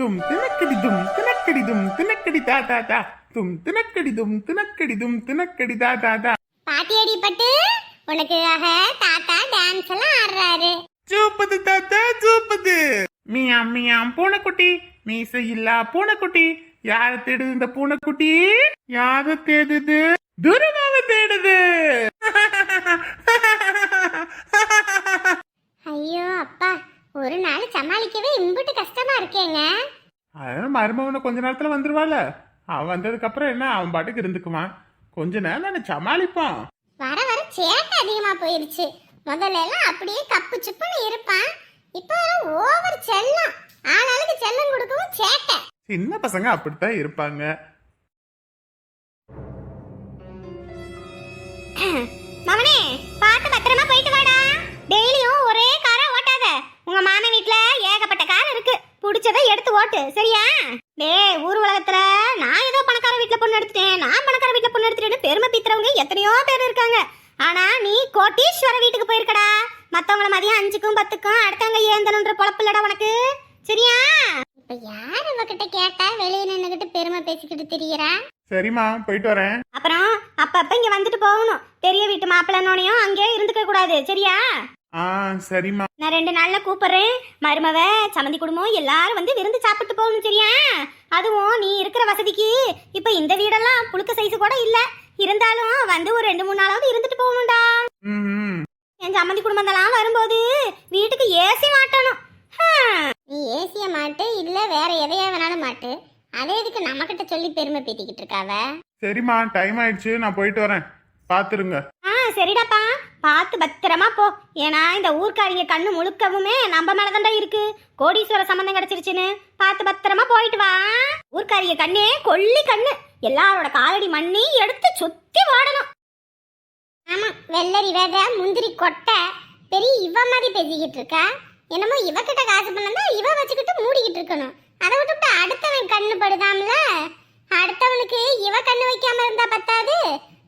தும் தினக்கடி தும் தினக்கடி தும் தினக்கடி தா தா தா. தும் தினக்கடி தும் தினக்கடி தும் தினக்கடி தா தா தா. பாட்டி அடிப்பட்டு உனக்காக தாத்தா டான்ஸ் எல்லாம் ஆடுறாரு. சூப்பது தாத்தா சூப்பது மியாம் மியாம் பூனைக்குட்டி. மீசை இல்லா பூனைக்குட்டி. யார தேடுது இந்த பூனைக்குட்டி? யார தேடுது? துருவாவை தேடுது. ஐயோ அப்பா. ஒரு நாள் சமாளிக்கவே இம்புட்டு கஷ்டமா இருக்கேங்க. அதனால மருமவனை கொஞ்ச நேரத்துல வந்துருவாள. அவன் வந்ததுக்கு அப்புறம் என்ன அவன் பாட்டுக்கு இருந்துக்குவான். கொஞ்ச நேரம் நான் சமாளிப்பான் வர வர சேட்டை அதிகமா போயிருச்சு. முதல்ல எல்லாம் அப்படியே கப்பு சுப்புன்னு இருப்பான். இப்போ ஓவர் செல்லம். ஆளாளுக்கு செல்லம் கொடுக்கவும் சேட்டை. சின்ன பசங்க அப்படித்தான் இருப்பாங்க. மவனே பார்த்து பத்திரமா போயிட்டு வாடா. டெய்லியும் ஒரே காரை ஓட்டாத. உங்க மாமன் வீட்ல ஏகப்பட்ட கார் இருக்கு. பிடிச்சதை எடுத்து ஓட்டு சரியா? டேய் ஊர் உலகத்துல நான் ஏதோ பணக்கார வீட்ல பொண்ணு எடுத்துட்டேன். நான் பணக்கார வீட்ல பொண்ணு எடுத்துட்டேன்னு பெருமை பீத்துறவங்க எத்தனையோ பேர் இருக்காங்க. ஆனா நீ கோட்டீஸ்வர வீட்டுக்கு போயிருக்கடா. மத்தவங்கள மதியம் அஞ்சுக்கும் பத்துக்கும் அடுத்தவங்க ஏந்தனுன்ற பொழப்பு இல்லடா உனக்கு. சரியா? இப்ப யார் இவகிட்ட கேட்டா வெளியே நின்னுகிட்டு பெருமை பேசிக்கிட்டு திரியறா? சரிம்மா போயிட்டு வரேன். அப்புறம் அப்பப்ப இங்க வந்துட்டு போகணும். பெரிய வீட்டு மாப்பிள்ளனோனையும் அங்கேயே இருந்துக்க கூடாது. சரியா? ஆ சரிம்மா. நான் ரெண்டு நாள்ல கூப்பிடுறேன். மருமவ சம்மந்தி குடும்பம் எல்லாரும் வந்து விருந்து சாப்பிட்டு போகணும் சரியா? அதுவும் நீ இருக்கிற வசதிக்கு இப்ப இந்த வீடெல்லாம் புழுக்க சைஸ் கூட இல்ல. இருந்தாலும் வந்து ஒரு ரெண்டு மூணு நாளாவது இருந்துட்டு போகணும்டா. என் சம்மந்தி குடும்பத்தெல்லாம் வரும்போது வீட்டுக்கு ஏசி மாட்டணும். நீ ஏசிய மாட்டு இல்ல வேற எதையா வேணாலும் மாட்டு. அதே இதுக்கு நம்ம கிட்ட சொல்லி பெருமை பேத்திக்கிட்டு இருக்காவ? சரிம்மா டைம் ஆயிடுச்சு. நான் போயிட்டு வரேன். பாத்துருங்க. ஆ சரிடாப்பா. பார்த்து பத்திரமா போ. ஏன்னா இந்த ஊர்க்காரிங்க கண்ணு முழுக்கவுமே நம்ம மேலதான்டா இருக்கு. கோடீஸ்வர சம்பந்தம் கிடைச்சிருச்சுன்னு. பார்த்து பத்திரமா போயிட்டு வா. ஊர்க்காரிங்க கண்ணே கொல்லி கண்ணு. எல்லாரோட காலடி மண்ணி எடுத்து சுத்தி ஓடணும். ஆமா வெள்ளரி வேத முந்திரி கொட்டை. பெரிய இவ மாதிரி பேசிக்கிட்டு இருக்கா? என்னமோ இவகிட்ட காசு பண்ணா இவ வச்சுக்கிட்டு மூடிக்கிட்டு இருக்கணும். அதை விட்டுவிட்டு அடுத்தவன் கண்ணு படுதாம்ல? அடுத்தவனுக்கு இவ கண்ணு வைக்காம இருந்தா பத்தாது.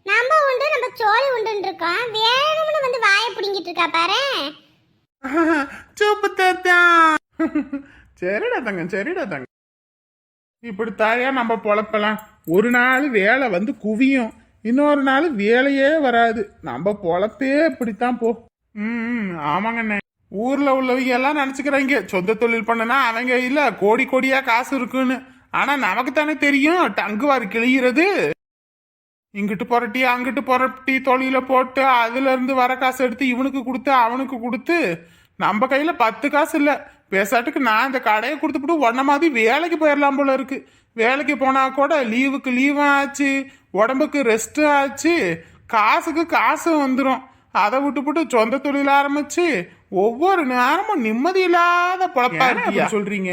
நம்ம உண்டு நம்ம சோழி உண்டுன்னு இருக்கோம் வேணும்னு வந்து வாயை பிடுங்கிட்டு இருக்கா பாரு சூப்பு தாத்தா. சரிடா தங்க சரிடா தங்க இப்படி தாயா நம்ம பொழப்பலாம். ஒரு நாள் வேலை வந்து குவியும். இன்னொரு நாள் வேலையே வராது. நம்ம பொழப்பே இப்படித்தான் போ. ம் ஆமாங்கண்ணே ஊர்ல உள்ளவங்க எல்லாம் நினைச்சுக்கிறாங்க சொந்த தொழில் பண்ணனா அவங்க இல்ல கோடி கோடியா காசு இருக்குன்னு. ஆனா நமக்கு தானே தெரியும் டங்குவார் கிழிகிறது இங்கிட்டு புரட்டி அங்கிட்டு புரட்டி தொழில போட்டு அதுல இருந்து வர காசு எடுத்து இவனுக்கு கொடுத்து அவனுக்கு கொடுத்து நம்ம கையில பத்து காசு இல்ல. பேசாட்டுக்கு நான் இந்த கடையை கொடுத்துட்டு உன்ன மாதிரி வேலைக்கு போயிடலாம் போல இருக்கு. வேலைக்கு போனா கூட லீவுக்கு லீவும் ஆச்சு உடம்புக்கு ரெஸ்டும் ஆச்சு காசுக்கு காசு வந்துடும் அதை விட்டுப்புட்டு சொந்த தொழில் ஆரம்பிச்சு ஒவ்வொரு நேரமும் நிம்மதி இல்லாத பொழப்பா இருக்கு சொல்றீங்க?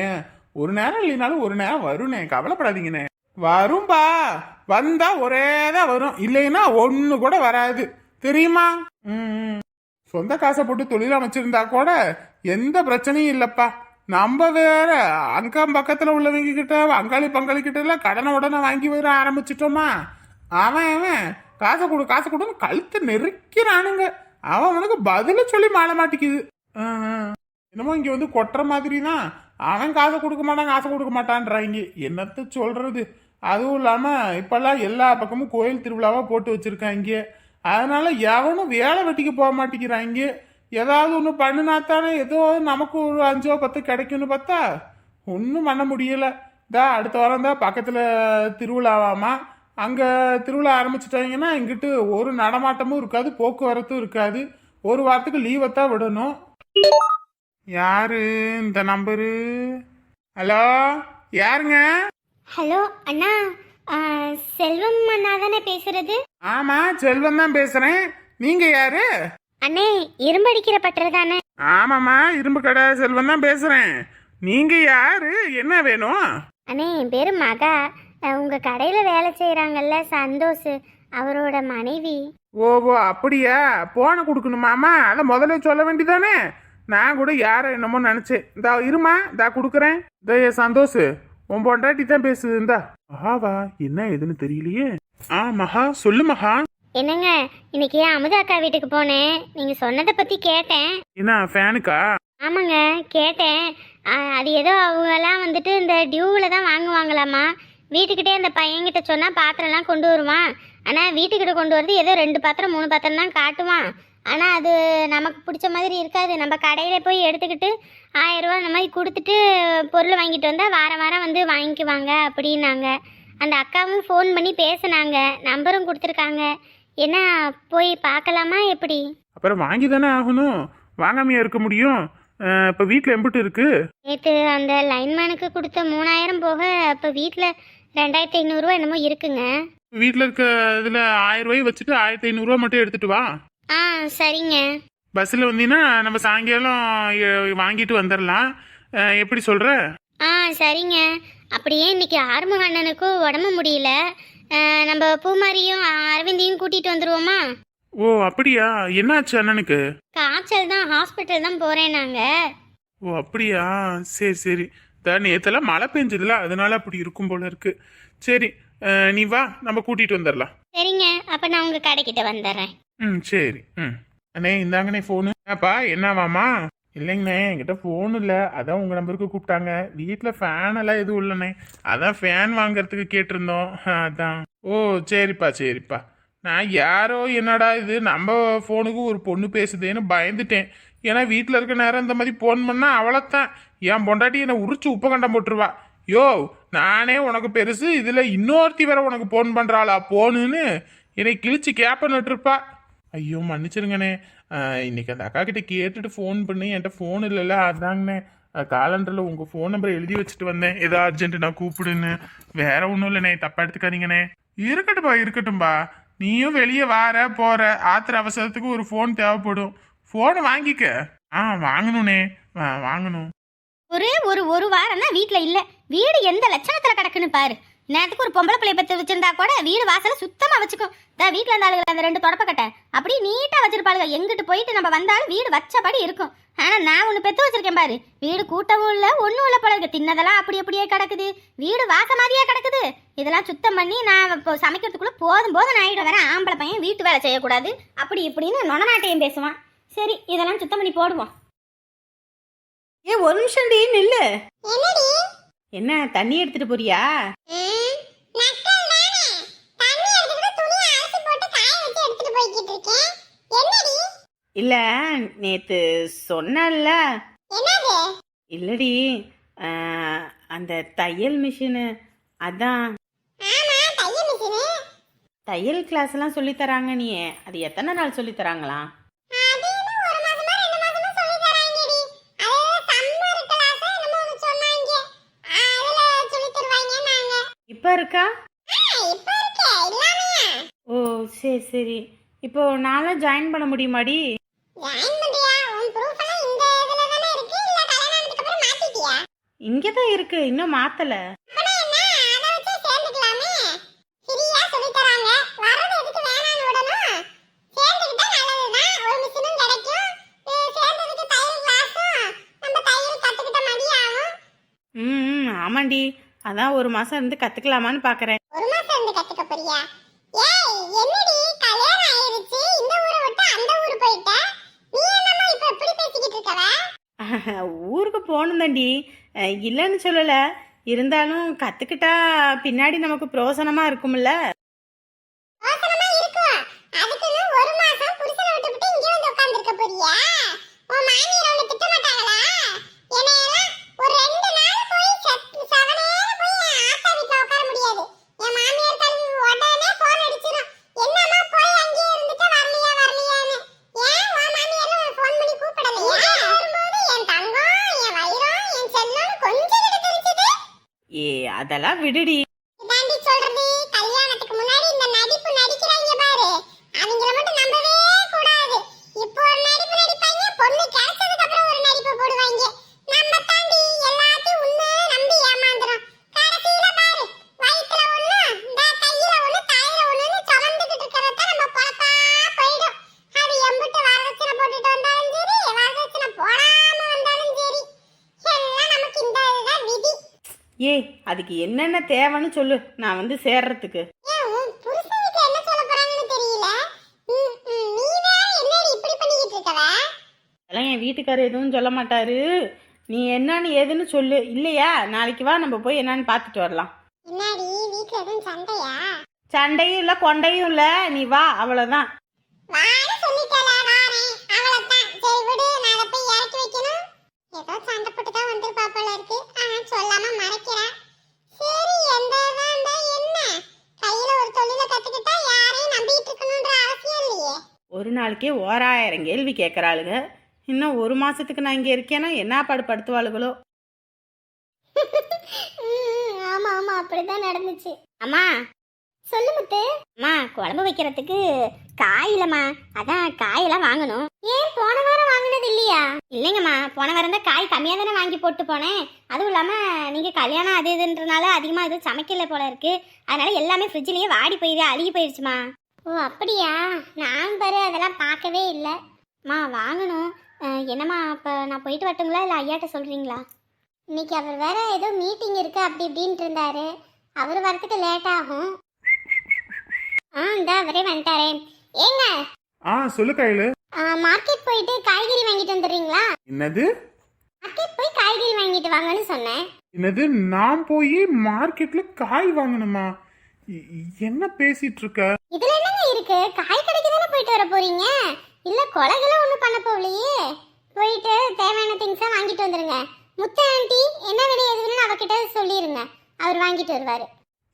ஒரு நேரம் இல்லைனாலும் ஒரு நேரம் வரும்னே கவலைப்படாதீங்கண்ணே. வரும்பா. வந்தா ஒரே தான் வரும். இல்லைன்னா ஒண்ணு கூட வராது. தெரியுமா? ம். சொந்த காசை போட்டு தொழில் அமைச்சிருந்தா கூட எந்த பிரச்சனையும் இல்லப்பா. நம்ம வேற அங்கம் பக்கத்துல உள்ளவங்க கிட்ட அங்காளி பங்காளி கிட்ட எல்லாம் கடனை உடனே வாங்கி வர ஆரம்பிச்சிட்டோமா? அவன் அவன் காசை கொடு காசை கொடுன்னு கழுத்து நெருக்கிறானுங்க. அவன் அவனுக்கு பதில சொல்லி மாற மாட்டேங்குது என்னமோ இங்க வந்து கொட்டுற மாதிரி தான் அவன் காசை கொடுக்க மாட்டான் காசை கொடுக்க மாட்டான்றாங்க. என்னத்த சொல்றது? அதுவும் இல்லாமல் இப்போல்லாம் எல்லா பக்கமும் கோயில் திருவிழாவாக போட்டு வச்சுருக்காங்க. அதனால் எவனும் வேலை வெட்டிக்கு போக மாட்டேங்கிறாங்க. ஏதாவது ஒன்று பண்ணினாத்தானே ஏதோ நமக்கு ஒரு அஞ்சோ பத்து கிடைக்கும்னு பார்த்தா ஒன்றும் பண்ண முடியல. தா அடுத்த வாரம் தான் பக்கத்தில் திருவிழாவாமா அங்கே திருவிழா ஆரம்பிச்சிட்டாங்கன்னா இங்கிட்டு ஒரு நடமாட்டமும் இருக்காது போக்குவரத்தும் இருக்காது. ஒரு வாரத்துக்கு லீவை தான் விடணும். யாரு? இந்த நம்பரு ஹலோ யாருங்க? ஹலோ அண்ணா செல்வம் அண்ணா தானே பேசுறது? ஆமா செல்வம் தான் பேசுறேன். நீங்க யாரு? அண்ணே இரும்படிக்கிற பட்டர் தானே? ஆமாம்மா இரும்பு கடை செல்வம் தான் பேசுறேன். நீங்க யாரு? என்ன வேணும்? அண்ணே என் பேரு மகா. உங்க கடையில வேலை செய்யறாங்கல்ல சந்தோஷ் அவரோட மனைவி. ஓ ஓ அப்படியா? போனை கொடுக்கணுமாமா அதை முதல்ல சொல்ல வேண்டியதானே? நான் கூட யார என்னமோ நினைச்சேன். இந்தா இருமா இந்தா கொடுக்குறேன். இந்த சந்தோஷ். உன் பொண்டாட்டி தான் பேசுது மகாவா என்ன ஏதுன்னு தெரியலையே. ஆ மகா சொல்லு மகா. என்னங்க இன்னைக்கு அமுதா அக்கா வீட்டுக்கு போனேன்? நீங்க சொன்னதை பத்தி கேட்டேன். என்ன ஃபேனுக்கா? ஆமாங்க கேட்டேன். ஆ, அது ஏதோ அவங்கெல்லாம் வந்துட்டு இந்த டியூவில் தான் வாங்குவாங்களாம்மா. வீட்டுக்கிட்டே அந்த பையன்கிட்ட சொன்னால் பாத்திரம்லாம் கொண்டு வருவான். ஆனால் வீட்டுக்கிட்ட கொண்டு வரது ஏதோ ரெண்டு பாத்திரம் மூணு பாத்திரம் தான் காட்டுவான். ஆனால் அது நமக்கு பிடிச்ச மாதிரி இருக்காது. நம்ம கடையில் போய் எடுத்துக்கிட்டு ஆயிரரூவா அந்த மாதிரி கொடுத்துட்டு பொருள் வாங்கிட்டு வந்தால் வாரம் வாரம் வந்து வாங்கிக்குவாங்க அப்படின்னாங்க. அந்த அக்காவும் ஃபோன் பண்ணி பேசுனாங்க. நம்பரும் கொடுத்துருக்காங்க. என்ன போய் பார்க்கலாமா எப்படி? அப்புறம் வாங்கி தானே ஆகணும். வாங்காமையா இருக்க முடியும். இப்ப வீட்டில் எம்பிட்டு இருக்கு. நேற்று அந்த லைன்மேனுக்கு கொடுத்த மூணாயிரம் போக இப்போ வீட்டில் ரெண்டாயிரத்தி ஐநூறுரூவா என்னமோ இருக்குங்க. வீட்டில் இருக்க இதில் ஆயிரம் ரூபாய் வச்சுட்டு ஆயிரத்தி ஐநூறுரூவா மட்டும் எடுத்துட்டு வா. ஆ சரிங்க. பஸ்ஸில் வந்தீங்கன்னா நம்ம சாயங்காலம் வாங்கிட்டு வந்துடலாம் அஹ், எப்படி சொல்கிற ஆ சரிங்க. அப்படியே இன்னைக்கு ஆறுமுக அண்ணனுக்கும் உடம்பு முடியல. நம்ம பூமாரியும் அரவிந்தையும் கூட்டிகிட்டு வந்துருவோமா? ஓ அப்படியா? என்னாச்சு அண்ணனுக்கு? காய்ச்சல் தான் ஹாஸ்பிட்டல் தான் போகிறேன் நாங்கள் ஓ அப்படியா? சரி சரி. தான் நேத்தெல்லாம் மழை பெஞ்சதுல அதனால அப்படி இருக்கும் போல இருக்கு. சரி அஹ், நீ வா நம்ம கூட்டிட்டு வந்துடலாம் சரிங்க. அப்போ நான் உங்கள் கடைக்கிட்ட வந்துடுறேன் ம் சரி. ம். அண்ணே இந்தாங்கண்ணே ஃபோனு என்னப்பா என்னவாமா இல்லைங்கண்ணே என்கிட்ட ஃபோன் இல்லை. அதான் உங்கள் நம்பருக்கு கூப்பிட்டாங்க. வீட்டில் ஃபேன் எல்லாம் எதுவும் இல்லைண்ணே. அதான் ஃபேன் வாங்குறதுக்கு கேட்டிருந்தோம். அதான். ஓ சரிப்பா சரிப்பா. நான் யாரோ என்னடா இது? நம்ம ஃபோனுக்கு ஒரு பொண்ணு பேசுதேன்னு பயந்துட்டேன். ஏன்னா வீட்டில் இருக்க நேரம் இந்த மாதிரி ஃபோன் பண்ணால் அவ்வளோத்தான் என் பொண்டாட்டி என்னை உரிச்சு உப்பு கண்டம் போட்டுருவா. யோ நானே உனக்கு பெருசு. இதில் இன்னொருத்தி வேற உனக்கு ஃபோன் பண்ணுறாளா போனுன்னு என்னை கிழிச்சு கேப்பன்னுட்டு இருப்பா ஐயோ மன்னிச்சிருங்கண்ணே. இன்னைக்கு அந்த அக்கா கிட்ட கேட்டுட்டு ஃபோன் பண்ணி என்கிட்ட ஃபோன் இல்லைல்ல அதாங்கண்ணே. காலண்டரில் உங்கள் ஃபோன் நம்பரை எழுதி வச்சுட்டு வந்தேன். ஏதோ அர்ஜென்ட் நான் கூப்பிடுன்னு. வேற ஒன்றும் இல்லைண்ணே தப்பாக எடுத்துக்காதீங்கண்ணே. இருக்கட்டும்பா இருக்கட்டும்பா. நீயும் வெளியே வார போற. ஆத்திர அவசரத்துக்கு ஒரு ஃபோன் தேவைப்படும். ஃபோனை வாங்கிக்க. ஆ வாங்கணுண்ணே வாங்கணும். ஒரே ஒரு ஒரு வாரம் தான் வீட்டில் இல்லை. வீடு எந்த லட்சணத்தில் கிடக்குன்னு பாரு. நேரத்துக்கு ஒரு பொம்பளை பிள்ளை பத்து வச்சிருந்தா கூட வீடு வாசலை சுத்தமாக வச்சுக்கும். தான் வீட்டில் இருந்த ஆளுங்க அந்த ரெண்டு தொடப்பக்கட்டை அப்படியே நீட்டாக வச்சிருப்பாளுங்க. எங்கிட்டு போயிட்டு நம்ம வந்தாலும் வீடு வச்சபடி இருக்கும். ஆனால் நான் ஒன்று பெற்று வச்சிருக்கேன் பாரு. வீடு கூட்டவும் இல்லை ஒன்றும் இல்லை போல இருக்கு. தின்னதெல்லாம் அப்படி அப்படியே கிடக்குது. வீடு வாச மாதிரியே கிடக்குது. இதெல்லாம் சுத்தம் பண்ணி நான் இப்போ சமைக்கிறதுக்குள்ளே போதும் போதும் ஆயிடும். வேற ஆம்பளை பையன் வீட்டு வேலை செய்யக்கூடாது. அப்படி இப்படின்னு நொனநாட்டையும் பேசுவான். சரி இதெல்லாம் சுத்தம் பண்ணி போடுவோம். ஏ ஒரு நிமிஷம் நில்லு. என்னடி? என்ன தண்ணி எடுத்துட்டு போறியா? இல்ல நேத்து சொன்னல என்னது? இல்லடி அந்த தையல் மிஷினு. அதான். ஆமா தையல் மிஷினு. தையல் கிளாஸ் எல்லாம் சொல்லி தராங்க நீ அது எத்தனை நாள் சொல்லி தராங்களாம் அது இன்னும் ஒரு மாசமா ரெண்டு மாசமா சொல்லி தராங்கடி அது சம்மர் கிளாஸ் என்னமோ ஒண்ணு சொன்னாங்க அதுல சொல்லி தருவாங்க நாங்க இப்போ இருக்கா? ஓ சரி சரி. இப்போ நானும் ஜாயின் பண்ண முடியுமாடி? ஜாயின் இங்கே தான் இருக்கு. இன்னும் மாத்தல. ம் ம், ஆமாண்டி. அதான் ஒரு மாசம் இருந்து கத்துக்கலாமான்னு பாக்குறேன். ஒரு மாசம் இருந்து கத்துக்க போறியா? ஏய் என்னடி? கல்யாணம் ஆயிருச்சு. இந்த ஊரை விட்டு அந்த ஊர் போயிட்ட? நீ என்னம்மா இப்ப எப்படி பேசிக்கிட்டு இருக்கவ? ஊருக்கு போகணும் தாண்டி இல்லைன்னு சொல்லலை. இருந்தாலும் கற்றுக்கிட்டா பின்னாடி நமக்கு பிரோசனமாக இருக்கும்ல அவசரமா இருக்கும் அதுக்குன்னு ஒரு மாசம் புருஷனை விட்டுவிட்டு இங்க வந்து உட்கார்ந்திருக்க போறியா உன் மாமியார் உன்னை திட்ட மாட்டாங்களா என்னையெல்லாம் ஒரு ரெண்டு நாள் போய் செத்- செவனேன்னு போய் என் ஆத்தா வீட்டுல உட்கார முடியாது என் மாமியார் கல்வி உடனே போன் அடிச்சிடும் என்னம்மா போய் அங்கேயே இருந்துட்டு வரலையா வரலையான்னு ஏன் உன் மாமியார் உன்னை போன் பண்ணி கூப்பிடலையா வரும்போது என் தங்கம் என் வைரம் என் செல்லம் கொஞ்சம் கிட்ட தெரிஞ்சது ஏ அதெல்லாம் விடுடி இதாண்டி சொல்றது கல்யாணத்துக்கு முன்னாடி இந்த நடிப்பு நடிக்கிறாங்க பாரு அவங்கள மட்டும் நம்பவே கூடாது இப்போ ஒரு நடிப்பு நடிப்பாங்க பொண்ணு கிடைச்சதுக்கு அப்புறம் ஒரு நடிப்பு போடுவாங்க நம்ம தாண்டி எல்லாத்தையும் உண்மை நம்பி ஏமாந்துறோம் கடைசியில பாரு வயித்துல ஒண்ணு இந்த கையில ஒண்ணு தாயில ஒண்ணுன்னு சுமந்துகிட்டு இருக்கிறத நம்ம பொழப்பா போயிடும் அது எம்பிட்டு வரதட்சணை போட்டுட்டு வந்தாலும் சரி வரதட்சணை போடாம வந்தாலும் சரி எல்லாம் நமக்கு இந்த இதுதான் விதி ஏ அதுக்கு என்னென்ன தேவைன்னு சொல்லு. நான் வந்து சேர்றதுக்கு. அதெல்லாம் என் வீட்டுக்காரர் எதுவும் சொல்ல மாட்டாரு. நீ என்னன்னு ஏதுன்னு சொல்லு. இல்லையா? நாளைக்கு வா நம்ம போய் என்னன்னு பார்த்துட்டு வரலாம். சண்டையும் இல்லை கொண்டையும் இல்லை. நீ வா அவ்வளோதான் வாடி சொல்லிட்டல வாரேன் அவ்வளவுதான் சரி விடு நான் அதை போய் இறக்கி வைக்கணும் ஏதோ சண்டை போட்டு தான் வந்திருப்பா போல இருக்கு ஆனா சொல்லாம மறைக்கிறா சரி எந்த இதா இருந்தா என்ன கையில ஒரு தொழில கத்துக்கிட்டா யாரையும் நம்பிட்டு இருக்கணும்ன்ற அவசியம் இல்லையே ஒரு நாளைக்கே ஓராயிரம் கேள்வி கேட்குறாளுங்க இன்னும் ஒரு மாதத்துக்கு நான் இங்கே இருக்கேன்னா என்ன பாடு படுத்துவாளுகளோ? ஆமா ஆமா அப்படிதான் நடந்துச்சு. அம்மா சொல்லு முத்து. அம்மா குழம்பு வைக்கிறதுக்கு காய் இல்லம்மா. அதான் காயெல்லாம் வாங்கணும். ஏன் போன வாரம் வாங்கினது இல்லையா? இல்லைங்கம்மா போன வாரம் தான் காய் கம்மியாக தானே வாங்கி போட்டு போனேன். அதுவும் இல்லாமல் நீங்கள் கல்யாணம் அது இதுன்றனால அதிகமாக எதுவும் சமைக்கல போல இருக்கு. அதனால எல்லாமே ஃப்ரிட்ஜ்லேயே வாடி போயிடுது அழுகி போயிடுச்சுமா ஓ அப்படியா? நான் பாரு அதெல்லாம் பார்க்கவே இல்லை. அம்மா வாங்கணும். என்னம்மா அப்போ நான் போயிட்டு வரட்டுங்களா? இல்லை ஐயாட்ட சொல்கிறீங்களா இன்னைக்கு அவர் வேற ஏதோ மீட்டிங் இருக்கு அப்படி இப்படின்ட்டு இருந்தாரு. அவர் வரதுக்கு லேட் ஆகும். ஆ இந்த அவரே வந்துட்டாரே. ஏங்க? ஆ சொல்லு கையில. மார்க்கெட் போயிட்டு காய்கறி வாங்கிட்டு வந்துடுறீங்களா? என்னது? மார்க்கெட் போய் காய்கறி வாங்கிட்டு வாங்கன்னு சொன்னேன். என்னது? நான் போய் மார்க்கெட்ல காய் வாங்கணுமா? என்ன பேசிட்டு இருக்க இதுல என்னங்க இருக்கு? காய் கடைக்கு தானே போயிட்டு வர போறீங்க? இல்ல கொலைகளும் ஒண்ணும் பண்ண போகலையே. போயிட்டு தேவையான திங்ஸா வாங்கிட்டு வந்துருங்க. முத்த ஆண்டி என்ன விட எதுன்னு அவகிட்ட சொல்லிருங்க. அவர் வாங்கிட்டு வருவாரு.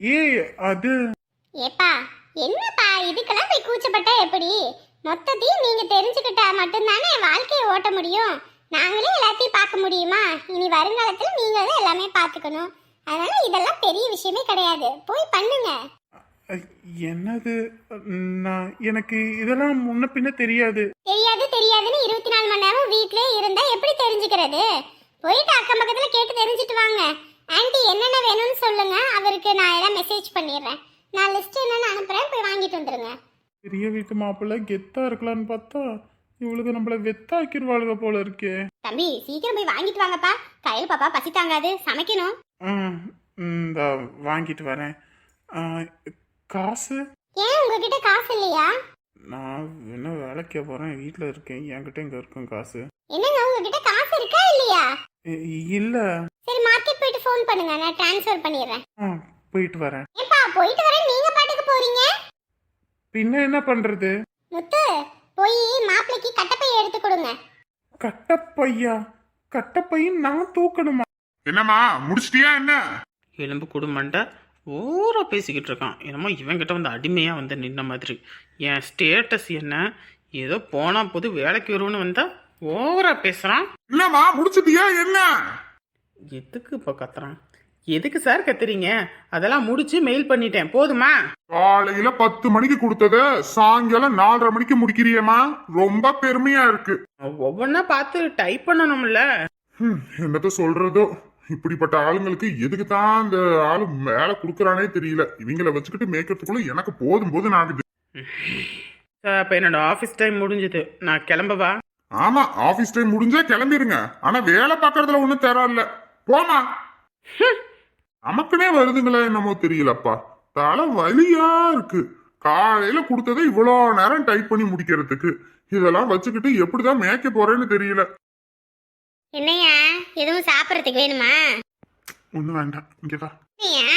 ஏய் அது? ஏப்பா என்னப்பா இதுக்கெல்லாம் போய் கூச்சப்பட்டா எப்படி? மொத்தத்தையும் நீங்க தெரிஞ்சுக்கிட்டா மட்டும்தானே வாழ்க்கையை ஓட்ட முடியும்? நாங்களே எல்லாத்தையும் பார்க்க முடியுமா? இனி வருங்காலத்துல நீங்க தான் எல்லாமே பார்த்துக்கணும். அதனால இதெல்லாம் பெரிய விஷயமே கிடையாது. போய் பண்ணுங்க. என்னது? நான் எனக்கு இதெல்லாம் முன்ன பின்ன தெரியாது. தெரியாது தெரியாதுன்னு இருபத்தி நாலு மணி நேரம் வீட்லயே இருந்தா எப்படி தெரிஞ்சுக்கிறது? போயிட்டு அக்கம் பக்கத்துல கேட்டு தெரிஞ்சுட்டு வாங்க. ஆன்ட்டி என்னென்ன வேணும்னு சொல்லுங்க. அவருக்கு நான் எல்லாம் மெசேஜ் பண்ணிடுறேன். நான் லிஸ்ட் என்னன்னு அனுப்புறேன். போய் வாங்கிட்டு வந்துருங்க. பெரிய வீட்டு மாப்பிள்ளை கெத்தா இருக்கலாம்னு பார்த்தா இவளுக்கு நம்மள வெத்தாக்கிடுவாளுக போல இருக்கே. தம்பி சீக்கிரம் போய் வாங்கிட்டு வாங்கப்பா. கையில் பாப்பா பசி தாங்காது. சமைக்கணும். ஆ இந்த வாங்கிட்டு வரேன். ஆ, காசு? ஏன் உங்ககிட்ட காசு இல்லையா? நான் என்ன வேலைக்கு போறேன் வீட்டில் இருக்கேன் என்கிட்ட இங்க இருக்கும் காசு. என்னங்க உங்ககிட்ட காசு இருக்கா இல்லையா? இல்ல. சரி மார்க்கெட் போயிட்டு ஃபோன் பண்ணுங்க நான் ட்ரான்ஸ்ஃபர் பண்ணிடுறேன். ஆ போயிட்டு வரேன். ஏப்பா போயிட்டு வரேன் நீங்க பாட்டுக்கு போறீங்க? பின்ன என்ன பண்றது? முத்து போய் மாப்பிளைக்கு கட்டப்பை எடுத்து கொடுங்க. கட்டப்பையா? கட்டப்பையும் நான் தூக்கணுமா? என்னம்மா முடிச்சிட்டியா என்ன? எலும்பு குடும்பண்ட ஓரா பேசிக்கிட்டு இருக்கான். என்னமோ இவன்கிட்ட வந்து அடிமையாக வந்து நின்ன மாதிரி. என் ஸ்டேட்டஸ் என்ன? ஏதோ போனா போது வேலைக்கு வருவோன்னு வந்தா ஓவரா பேசுறான். என்னம்மா முடிச்சிட்டியா என்ன? எதுக்கு இப்போ கத்துறான்? எதுக்கு சார் கத்துறீங்க? அதெல்லாம் முடிச்சு மெயில் பண்ணிட்டேன். போதுமா? காலையில பத்து மணிக்கு கொடுத்தத சாயங்காலம் நாலரை மணிக்கு முடிக்கிறியம்மா. ரொம்ப பெருமையா இருக்கு. ஒவ்வொன்றா பார்த்து டைப் பண்ணணும்ல. என்னத்த சொல்றதோ. இப்படிப்பட்ட ஆளுங்களுக்கு எதுக்கு தான் இந்த ஆளு வேலை கொடுக்கறானே தெரியல. இவங்கள வச்சுக்கிட்டு மேய்க்கிறதுக்குள்ள எனக்கு போதும் போதும் ஆகுது. சார் இப்போ என்னோட ஆஃபீஸ் டைம் முடிஞ்சது. நான் கிளம்பவா ஆமா ஆபீஸ் டைம் முடிஞ்சா கிளம்பிருங்க. ஆனா வேலை பார்க்கறதுல ஒண்ணும் தேரால போமா நமக்குனே வருதுங்களே என்னமோ தெரியலப்பா. தலை வலியா இருக்கு. காலையில கொடுத்ததை இவ்வளோ நேரம் டைப் பண்ணி முடிக்கிறதுக்கு. இதெல்லாம் வச்சுக்கிட்டு எப்படிதான் மேய்க்க போறேன்னு தெரியல. என்னையா? எதுவும் சாப்பிட்றதுக்கு வேணுமா? ஒண்ணு வேண்டாம். இங்க வா. என்னையா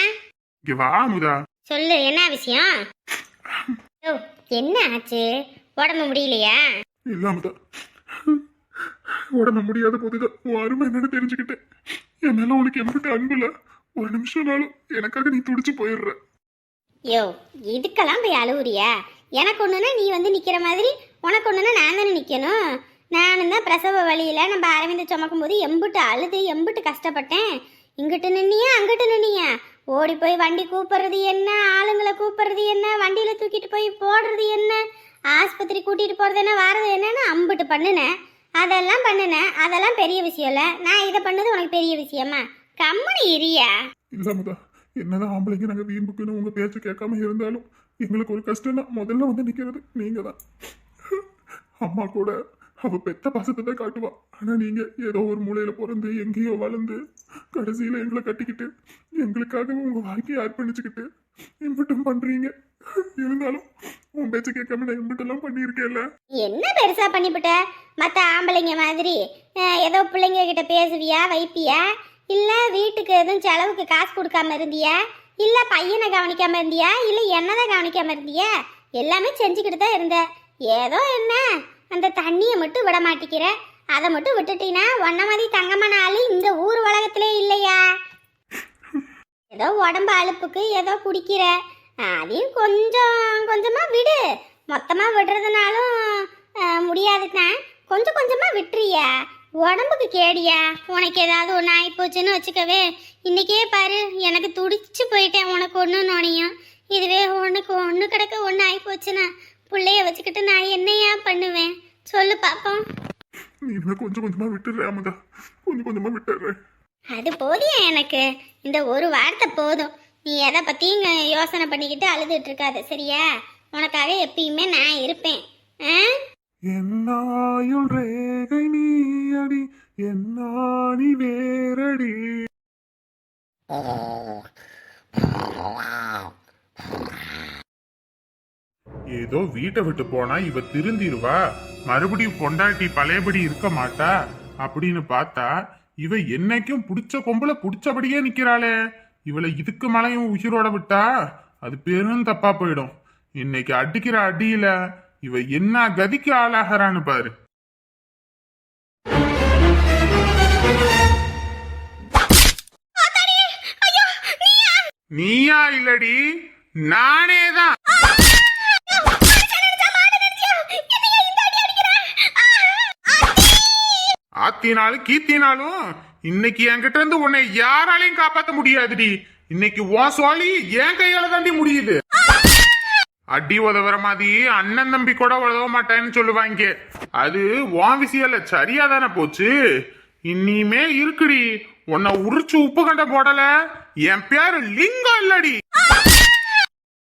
இங்க வா முதா சொல்லு என்ன விஷயம்? ஓ என்ன ஆச்சு? உடம்பு முடியலையா? இல்ல அமுதா. உடம்பு முடியாத போதுதான் உன் அருமை என்னன்னு தெரிஞ்சுக்கிட்டேன். என் மேல உனக்கு எம்பிட்டு அன்பு இல்ல. ஒரு நிமிஷம்னாலும் எனக்காக நீ துடிச்சு போயிடுற. யோ இதுக்கெல்லாம் போய் அழுவுறியா? எனக்கு ஒண்ணுனா நீ வந்து நிக்கிற மாதிரி உனக்கு ஒண்ணுனா நான் தானே நிக்கணும்? நானும் தான் பிரசவ வழியில் நம்ம அரவிந்த் சுமக்கும் போது எம்புட்டு அழுது எம்புட்டு கஷ்டப்பட்டேன். இங்கிட்டு நின்னியா அங்கிட்டு நின்னியா? ஓடி போய் வண்டி கூப்பிட்றது என்ன? ஆளுங்களை கூப்பிட்றது என்ன? வண்டியில் தூக்கிட்டு போய் போடுறது என்ன? ஆஸ்பத்திரி கூட்டிகிட்டு போகிறது என்ன? வாரது என்னன்னு அம்புட்டு பண்ணினேன். அதெல்லாம் பண்ணுனேன். அதெல்லாம் பெரிய விஷயம் இல்லை. நான் இதை பண்ணது உனக்கு பெரிய விஷயமா? கம்மனு இரியா இல்ல அமுதா என்னதான் ஆம்பளைங்க நாங்கள் வீம்புக்குன்னு உங்கள் பேச்சு கேட்காம இருந்தாலும் எங்களுக்கு ஒரு கஷ்டம்னா முதல்ல வந்து நிற்கிறது நீங்கள் தான் அம்மா கூட அவ பெத்த பாசத்தை தான் காட்டுவா. ஆனா நீங்க ஏதோ ஒரு மூலையில பிறந்து எங்கேயோ வளர்ந்து கடைசியில எங்களை கட்டிக்கிட்டு எங்களுக்காக உங்க வாழ்க்கையை அர்ப்பணிச்சுக்கிட்டு இம்பட்டும் பண்றீங்க. இருந்தாலும் உன் பேச்ச கேட்காம நான் எம்பிட்டெல்லாம் பண்ணியிருக்கேன்ல. என்ன பெருசா பண்ணிவிட்ட மற்ற ஆம்பளைங்க மாதிரி ஏதோ பிள்ளைங்க கிட்ட பேசுவியா வைப்பியா? இல்ல வீட்டுக்கு எதுவும் செலவுக்கு காசு கொடுக்காம இருந்தியா? இல்ல பையனை கவனிக்காம இருந்தியா? இல்ல என்னதான் கவனிக்காம இருந்தியா? எல்லாமே செஞ்சுக்கிட்டு தான் இருந்த. ஏதோ என்ன? அந்த தண்ணியை மட்டும் விட மாட்டேங்கிற. அதை மட்டும் விட்டுட்டீங்கன்னா ஒன்ன மாதிரி தங்கமான இந்த ஊர் உலகத்திலே இல்லையா? ஏதோ உடம்பு அழுப்புக்கு ஏதோ குடிக்கிற. அதையும் கொஞ்சம் கொஞ்சமாக விடு. மொத்தமாக விடுறதுனாலும் அஹ், கொஞ்சம் கொஞ்சமாக விட்டுறியா? உடம்புக்கு கேடியா? உனக்கு ஏதாவது ஒன்று ஆகிப்போச்சுன்னு வச்சுக்கவே இன்றைக்கே பாரு எனக்கு துடிச்சு போயிட்டேன். உனக்கு ஒன்று நோனையும் இதுவே உனக்கு ஒன்று கிடக்க ஒன்று ஆயிப்போச்சுன்னா பிள்ளைய வச்சுக்கிட்டு நான் என்னையா பண்ணுவேன்? சொல்லு பாப்போம். நீ கொஞ்சம் கொஞ்சமா விட்டுடுற அமுதா. கொஞ்சம் கொஞ்சமா விட்டுடுறேன் அது போதியா எனக்கு? இந்த ஒரு வார்த்தை போதும். நீ எதை பற்றியும் யோசனை பண்ணிக்கிட்டு அழுதுட்டு இருக்காத சரியா? உனக்காக எப்பயுமே நான் இருப்பேன். ஆ? என்னாயுள் ரேகை நீ அடி என்னானி வேரடி ஏதோ வீட்டை விட்டு போனா இவ திருந்திருவா. மறுபடியும் பொண்டாட்டி பழையபடி இருக்க மாட்டா. அப்படின்னு பார்த்தா இவ என்னைக்கும் புடிச்ச கொம்புல புடிச்சபடியே நிக்கிறாளே. இவளை இதுக்கு மலையும் உயிரோட விட்டா அது பெரும் தப்பா போயிடும். இன்னைக்கு அடிக்கிற அடியில இவ என்ன கதிக்கு ஆளாகிறான்னு பாரு. நீயா? இல்லடி நானே தான் ஆத்தினாலும் கீர்த்தினாலும் இன்னைக்கு என்கிட்ட இருந்து உன்னை யாராலையும் காப்பாத்த முடியாதுடி. இன்னைக்கு உன் சோழி என் கையால தாண்டி முடியுது. அடி உதவுற மாதிரி அண்ணன் தம்பி கூட உதவ மாட்டேன்னு சொல்லுவாங்க. அது உன் விஷயம்ல சரியா தானே போச்சு? இனிமே இருக்குடி. உன்னை உரிச்சு உப்பு கண்ட போடல. என் பேரு லிங்கம் இல்லடி.